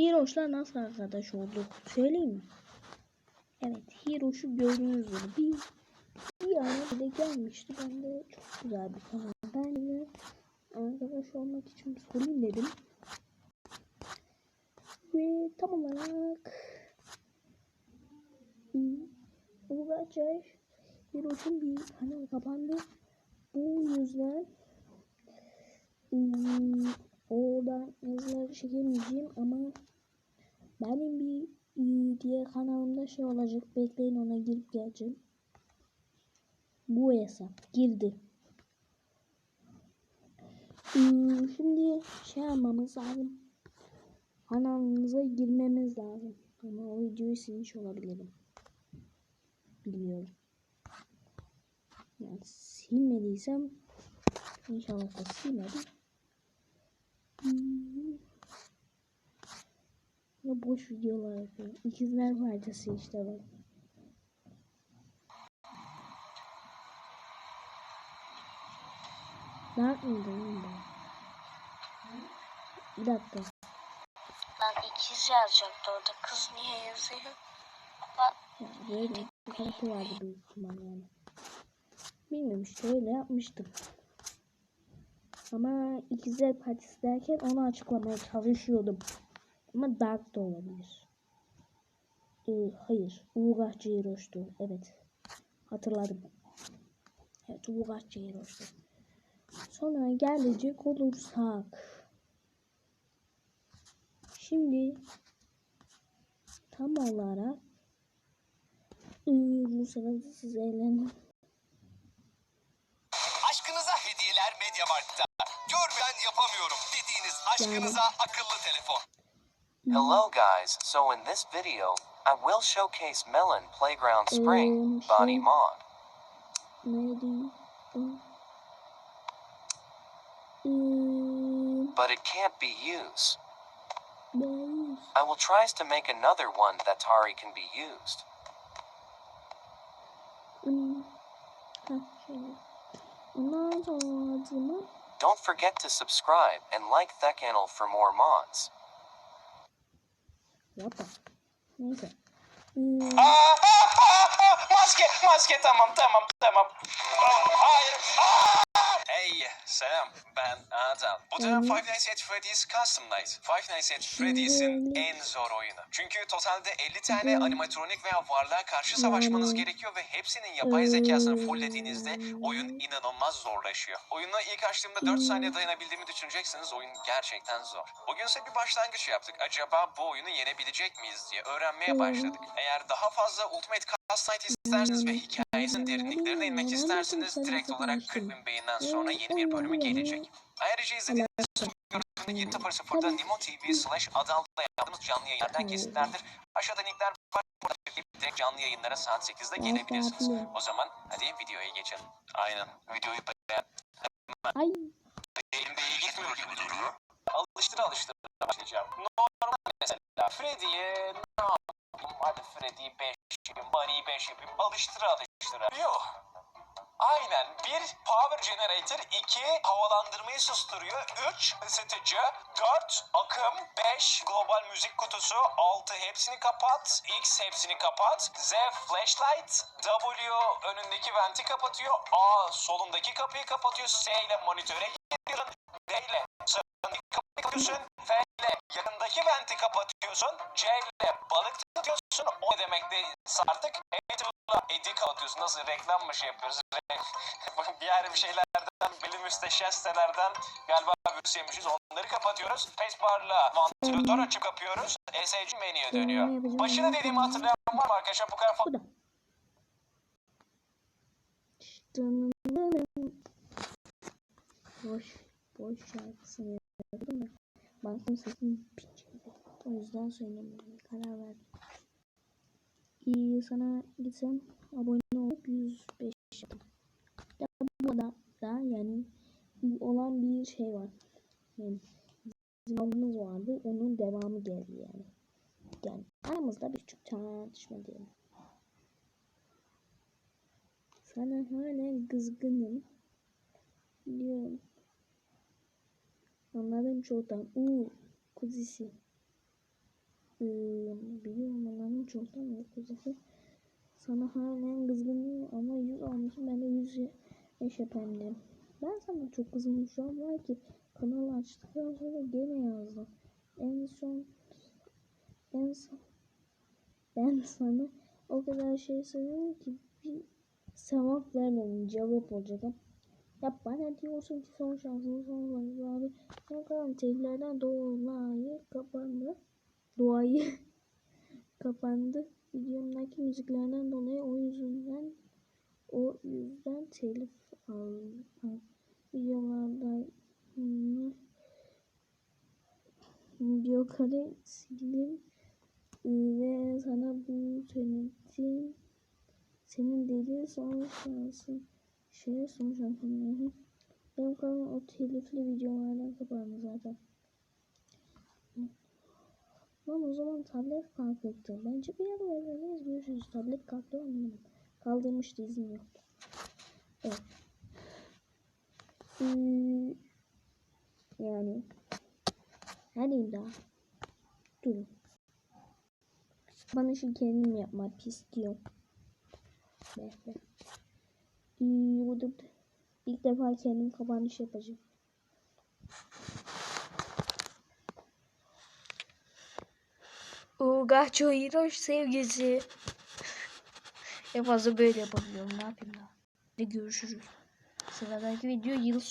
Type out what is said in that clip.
Hiroş'la nasıl arkadaş olduk? Söyleyeyim mi? Evet, Hiroş'u gördüğünüz gibi bir, bir ara bile gelmişti. Ben de çok güzel bir kanal. Ben de arkadaş olmak için sorayım dedim. Ve tam olarak Uğraşlar Hiroş'un bir kanal kapandı. Bu yüzden ım, oradan yazıları çekemeyeceğim ama benim bir ıı, diğer kanalımda şey olacak. Bekleyin ona girip geleceğim. Bu hesap girdi. Iı, Şimdi şey yapmamız lazım. Kanalımıza girmemiz lazım. Ama o videoyu silmiş olabilirim. Bilmiyorum. Yani silmediysem inşallah da silmedim. Ya boş videolar yapıyorum. İkizler Partisi işte bak. Dark mıydı oğlum bu? Bir dakika. Lan ikiz yazacaktı orada. Kız niye yazıyor? Lan Ya böyle bir tarafı vardı büyük ihtimal yani. Bilmiyorum işte öyle yapmıştım. Ama ikizler partisi derken onu açıklamaya çalışıyordum. Ama Dark da olabilir. Ee, hayır. Uğraş Ceyroş'tu. Evet. Hatırladım. Evet Uğraş Ceyroş'tu. Sonra gelecek olursak. Şimdi tam olarak ıı, bu sırada siz eğlenin. Aşkınıza hediyeler Mediamarkt'ta. Görmeden yapamıyorum dediğiniz aşkınıza akıllı telefon. Hello guys, so in this video, I will showcase Melon Playground Spring Body Mod. Neydi? Iı, ıı, But it can't be used. I will try to make another one that Tari can be used. ıı, ha, şöyle. Ondan sonra acıma Don't forget to subscribe and like the channel for more mods. The? Neyse. Aa, aa, aa, aa, maske, maske tamam tamam tamam. Aa, hayır. Aa! Hey, selam. Ben Adam. Bu da. Five Nights at Freddy's Custom Night. Five Nights at Freddy's'in en zor oyunu. Çünkü totalde 50 tane animatronik veya varlığa karşı savaşmanız gerekiyor ve hepsinin yapay zekasını fulllediğinizde oyun inanılmaz zorlaşıyor. Oyunu ilk açtığımda 4 saniye dayanabildiğimi düşüneceksiniz. Oyun gerçekten zor. Bugünse bir başlangıç yaptık. Acaba bu oyunu yenebilecek miyiz diye öğrenmeye başladık. Eğer daha fazla Ultimate Night isterseniz ve hikayemizin derinliklerine inmek isterseniz direkt olarak 40 bin beyinden sonra yeni bir bölümü gelecek. Ayrıca izlediğiniz görüntünün 7.00'da Nimo TV slash adalda yaptığımız canlı yayınlardan kesitlerdir. Aşağıda linkler var. Burada direkt canlı yayınlara saat 8'de gelebilirsiniz. O zaman hadi videoya geçelim. Aynen. Videoyu beğen. Ay. Elimde iyi gitmiyor gibi duruyor. Alıştıra alıştıra başlayacağım. Normal mesela Freddy'ye ne yapayım? Hadi Freddy'yi 5 yapayım, Bunny'yi 5 yapayım. Alıştıra alıştıra. Yok. Aynen. Bir power generator, iki havalandırmayı susturuyor, üç ısıtıcı, dört akım, beş global müzik kutusu, altı hepsini kapat, x hepsini kapat, z flashlight, w önündeki venti kapatıyor, a solundaki kapıyı kapatıyor, s ile monitöre giriyorsun, d ile sağındaki kapıyı kapatıyorsun, f ile yakındaki venti kapatıyorsun, c ile balık tutuyorsun, o demek de artık Enter'la edi kapatıyorsun. Nasıl reklam mı şey yapıyoruz? bir yer bir şeylerden, bilim müsteşar sitelerden galiba virüs yemişiz. Onları kapatıyoruz. Spacebar'la vantilatör açıp kapıyoruz. SC menüye dönüyor. Başını dediğimi hatırlayan var mı arkadaşlar? Bu kadar. Dınınınının. Boş, boş şarkısını yapıyordum da. Baktım sesim piçiydi. O yüzden söylemeye karar verdim. İyi sana gitsem abone olup 105 yaptım. Ya bu da, yani olan bir şey var. Yani abimiz vardı. Onun devamı geldi yani. Yani aramızda bir küçük tartışma diyelim. Sana hala kızgınım. Biliyorum. Anladım çoktan. Uuu kuzisi. Ee, biliyorum onların çoktan yok. Özellikle sana halen kızgınım ama 100 almışım. Ben de 100 yaş efendim. Ben sana çok kızgınım şu an var ki kanalı açtıktan sonra gene yazdım. En son en son ben sana o kadar şey söylüyorum ki bir sevap vermedim cevap olacak. Ya bana diyorsun ki son şansın son abi. Ben kalan tehlikelerden dolayı kapandı. Doğayı kapandı. Videomdaki müziklerden dolayı o yüzden o yüzden telif aldım. Videolarda video kare sildim ve sana bu senin senin dediğin son şansın şey son şansın benim kanalım o telifli videolardan kapandı zaten. Lan o zaman tablet kalktı. Bence bir ara vermeliyiz. Görüşürüz. Tablet kalktı anlamadım. Kaldırmıştı izin yoktu. Evet. Ee, yani hadi daha. Durun. Bana şu kendim yapmak istiyorum. Bekle. Ee, burada ilk defa kendim kapanış yapacağım. Ugaço Hiroş sevgisi. en fazla böyle yapabiliyorum. Ne yapayım daha. Ve görüşürüz. Sıradaki video yıl sonu.